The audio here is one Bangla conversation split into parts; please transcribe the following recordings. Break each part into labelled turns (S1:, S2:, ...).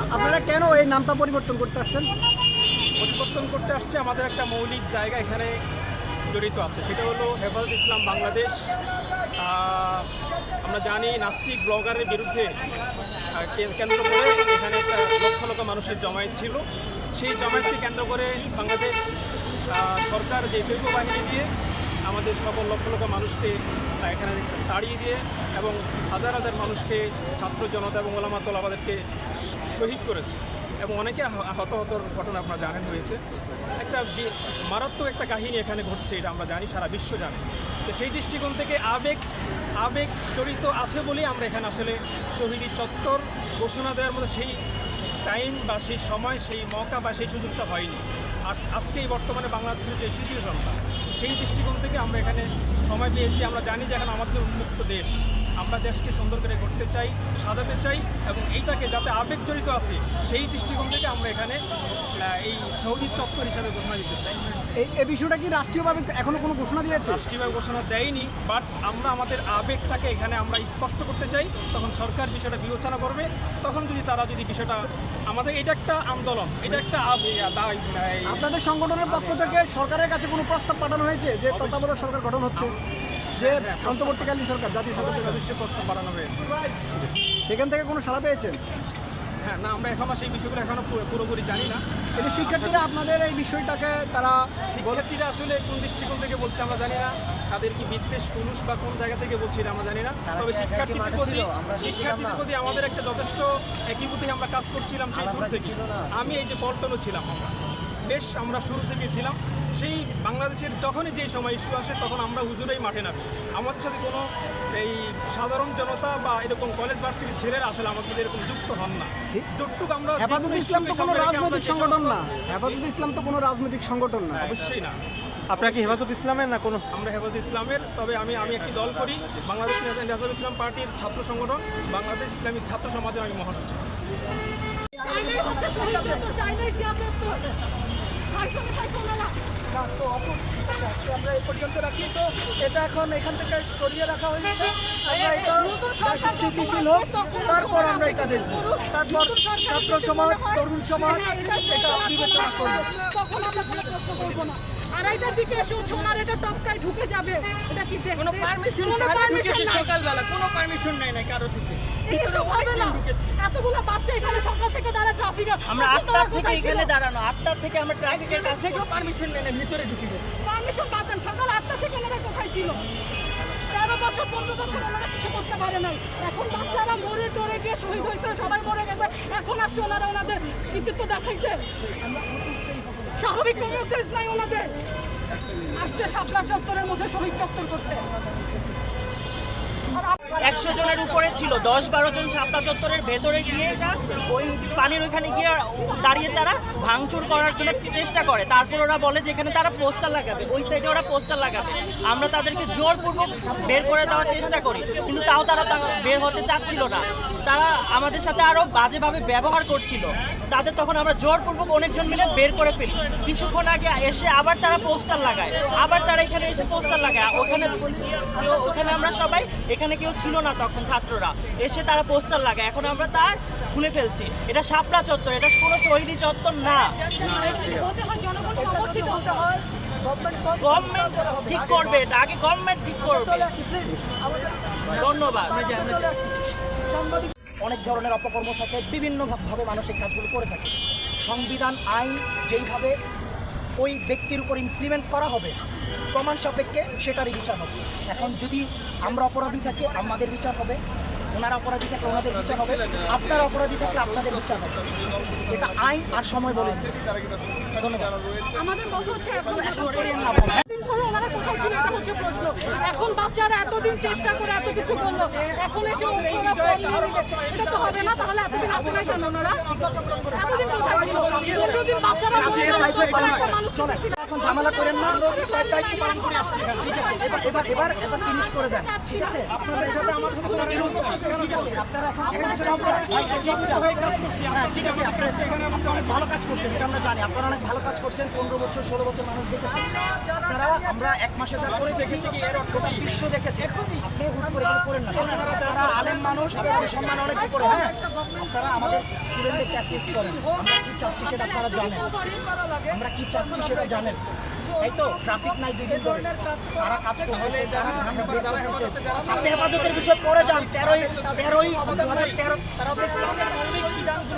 S1: আপনারা কেন এই নামটা পরিবর্তন করতে আসছেন?
S2: পরিবর্তন করতে আসছে, আমাদের একটা মৌলিক জায়গা এখানে জড়িত আছে। সেটা হলো হেফাজত ইসলাম বাংলাদেশ। আমরা জানি নাস্তিক ব্লগারের বিরুদ্ধে কেন্দ্র করে এখানে একটা লক্ষ লক্ষ মানুষের জমায়েত ছিল। সেই জমায়েতকে কেন্দ্র করে বাংলাদেশ সরকার যে দৈব বাহিনী দিয়ে আমাদের সকল লক্ষ লক্ষ মানুষকে এখানে তাড়িয়ে দিয়ে এবং হাজার হাজার মানুষকে ছাত্র জনতা এবং ওলামাতল আমাদেরকে শহীদ করেছে। এবং অনেকে হতাহতর ঘটনা আপনারা জানেন হয়েছে। একটা মারাত্মক একটা কাহিনী এখানে ঘটছে, এটা আমরা জানি, সারা বিশ্ব জানে। তো সেই দৃষ্টিকোণ থেকে আবেগ আবেগ জড়িত আছে বলেই আমরা এখানে আসলে শহীদি চত্বর ঘোষণা দেওয়ার মতো সেই টাইম বা সেই সময়, সেই মকা বা সেই সুযোগটা হয়নি। আর আজকে এই বর্তমানে বাংলাদেশের যে শিশু সংখ্যা সেই দৃষ্টিকোণ থেকে আমরা এখানে সময় পেয়েছি। আমরা জানি যে এখন আমাদের উন্মুক্ত দেশ। আমরা দেশকে সুন্দর করে করতে চাই সাজাতে চাই এবং এইটাকে যাতে আবেগ জড়িত আছে সেই দৃষ্টিকোণ থেকে আমরা এখানে এই শহীদ চত্বর হিসাবে ঘোষণা দিতে চাই।
S1: এই বিষয়টা কি রাষ্ট্রীয়ভাবে এখনও কোনো ঘোষণা দিয়েছে?
S2: রাষ্ট্রীয়ভাবে ঘোষণা দেয়নি বাট আমরা আমাদের আবেগটাকে এখানে আমরা স্পষ্ট করতে চাই। তখন সরকার বিষয়টা বিবেচনা করবে তখন যদি তারা যদি বিষয়টা আমাদের এটা একটা আন্দোলন এটা একটা
S1: আপনাদের সংগঠনের পক্ষ থেকে সরকারের কাছে কোনো প্রস্তাব পাঠানো হয়েছে যে তত্ত্বাবধায়ক সরকার গঠন হচ্ছে? যে অন্তর্বর্তীকালীন সরকার জাতীয় সরকার
S2: সদস্য প্রস্তাব বাড়ানো হয়েছে।
S1: সেখান থেকে কোনো সাড়া পেয়েছেন?
S2: হ্যাঁ না আমরা এখনও সেই বিষয়গুলো এখনও পুরো- পুরোপুরি জানি না।
S1: এই শিক্ষার্থীরা আপনাদের এই বিষয়টাকে তারা
S2: শিক্ষার্থীরা আসলে কোন দৃষ্টিকোণ থেকে বলছে আমরা জানি না। তাদের কি বিদ্বেষ পুরুষ বা কোন জায়গা থেকে বলছে এটা আমরা জানি না। তবে শিক্ষার্থীদের প্রতি শিক্ষার্থীদের প্রতি আমাদের একটা যথেষ্ট একীভূতি আমরা কাজ করছিলাম সেই শুরু থেকে। আমি এই যে পল্টনও ছিলাম আমরা। বেশ আমরা শুরু থেকে ছিলাম। সেই বাংলাদেশের যখনই যে সময় ইস্যু আসে তখন আমরা হুজুরেই মাঠে নামি। আমাদের সাথে কোনো এই সাধারণ জনতা বা এরকম কলেজ ভার্সিটির ছেলেরা আসলে আমার সাথে এরকম যুক্ত হন না। যতটুক আমরা
S1: হেফাজত ইসলাম তো কোনো রাজনৈতিক সংগঠন না। হেফাজত ইসলাম তো কোনো রাজনৈতিক সংগঠন না।
S2: অবশ্যই না।
S3: আপনারা কি হেফাজত ইসলামের না কোনো?
S2: আমরা হেফাজত ইসলামের তবে আমি আমি একটি দল করি বাংলাদেশ নেজাজ ইসলাম পার্টির ছাত্র সংগঠন বাংলাদেশ ইসলামিক ছাত্র সমাজের আমি মহাসচিব।
S4: না।
S5: আমরা এ পর্যন্ত রাখি। তো এটা এখন এখান থেকে সরিয়ে রাখা হয়েছে। আমরা এটা স্থিতিশীল হোক তারপর আমরা এটা দেখব তারপর ছাত্র সমাজ তরুণ সমাজ এটা বিবেচনা করব
S4: তখন আমরা প্রশ্ন করব না। আড়াইটার দিকে এসে হচ্ছে ওনার এটা টপকায় ঢুকে যাবে। এটা কি
S5: কোনো পারমিশন
S4: কোনো নাই।
S5: সকালবেলা কোনো পারমিশন নেই না কারও থেকে।
S4: এতগুলো বাচ্চা এখানে সকাল থেকে দাঁড়া ট্রাফিকে
S5: আমরা আটটার থেকে এখানে দাঁড়ানো আটটার থেকে আমরা ট্রাফিকের কাছ থেকেও পারমিশন নেই না ভিতরে ঢুকে
S4: পারমিশন পাতেন সকাল আটটা থেকে ওনারা কোথায় ছিল? তেরো বছর পনেরো বছর ওনারা কিছু করতে পারে নাই। এখন বাচ্চারা মরে টরে গিয়ে শহীদ হয়েছে সবাই মরে গেছে। এখন আসছে ওনারা ওনাদের কৃতিত্ব দেখাইতে। স্বাভাবিক কোনো নাই ওনাদের। আসছে শাপলা চত্বরের মধ্যে শহীদ চত্বর করতে।
S6: একশো জনের উপরে ছিল, দশ বারো জন শাপলা চত্বরের ভেতরে গিয়ে ওই পানির ওইখানে গিয়ে দাঁড়িয়ে তারা ভাঙচুর করার জন্য চেষ্টা করে। তারপর ওরা বলে যে এখানে তারা পোস্টার লাগাবে, ওই সাইডে ওরা পোস্টার লাগাবে। আমরা তাদেরকে জোরপূর্বক বের করে দেওয়ার চেষ্টা করি, কিন্তু তাও তারা বের হতে চাচ্ছিল না। তারা আমাদের সাথে আরও বাজেভাবে ব্যবহার করছিল। তাদের তখন আমরা জোরপূর্বক অনেকজন মিলে বের করে ফেলি। কিছুক্ষণ আগে এসে আবার তারা পোস্টার লাগায়, আবার তারা এখানে এসে পোস্টার লাগায়। ওখানে ওখানে আমরা সবাই, এখানে কেউ ছিল না তখন ছাত্ররা। এসে তারা পোস্টার লাগায়। এখন আমরা তার খুলে ফেলছি। এটা শাপলা চত্বর এটা কোনো শহীদি চত্বর না।
S4: হতে হয় জনগণ সমর্থিত হতে হয়
S6: গভর্নমেন্ট ঠিক করবে। এটা আগে গভর্নমেন্ট ঠিক করবে ধন্যবাদ
S7: অনেক ধরনের অপকর্ম থাকে বিভিন্নভাবে মানসিক কাজগুলো করে থাকে। সংবিধান আইন যেইভাবে ওই ব্যক্তির উপর ইমপ্লিমেন্ট করা হবে প্রমাণ সাপেক্ষে সেটারই বিচার হবে। এখন যদি আমরা অপরাধী থাকি আমাদের বিচার হবে। ওনারা অপরাধী থাকলে ওনাদের বিচার হবে। আপনারা অপরাধী থাকলে আপনাদের বিচার হবে। এটা আইন আর সময় বলে ধন্যবাদ।
S4: এখন এটা হচ্ছে প্রশ্ন। বাচ্চারা এতদিন চেষ্টা করে এত কিছু করল এখন এসে ওরা ফোন এটা তো হবে না তাহলে এতদিন আসে না কেন ওনারা? এতদিন কোথায় ছিল? বাচ্চারা মরে গেল, একটা মানুষ
S7: এখন ঝামেলা করেন না দায়িত্ব পালন করে আসছি ঠিক আছে? এবার এবার এবার এবার ফিনিশ করে দেন ঠিক আছে? আপনাদের সাথে আমার সাথে কোনো বিরোধ নেই। আপনারা এখন। হ্যাঁ ঠিক আছে আপনারা আপনি অনেক ভালো কাজ করছেন এটা আমরা জানি। আপনারা অনেক ভালো কাজ করছেন পনেরো বছর ষোলো বছর মানুষ দেখেছে আপনারা আমরা এক মাসে যা করে দেখেছি গোটা দৃশ্য দেখেছি। আপনি হুট করে করেন না। যারা আলেম মানুষ আপনাদের সম্মান অনেক উপরে হ্যাঁ? আপনারা আমাদের স্টুডেন্টদেরকে অ্যাসিস্ট করেন। আমরা কি চাচ্ছি সেটা আপনারা জানেন। আমরা কি চাচ্ছি সেটা জানেন। তো ট্রাফিক নাই তারা তারা আপনি হেফাজতের বিষয় পরে যান। তেরোই তেরোই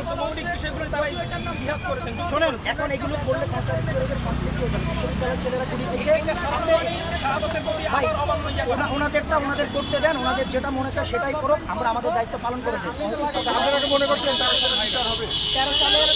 S7: তেরো শোনেন এখন এগুলো করলে ওনাদেরটা ওনাদের করতে দেন ওনাদের যেটা মনে চায় সেটাই করুক আমরা আমাদের দায়িত্ব পালন করেছি। আপনারা মনে করছেন তেরো সালের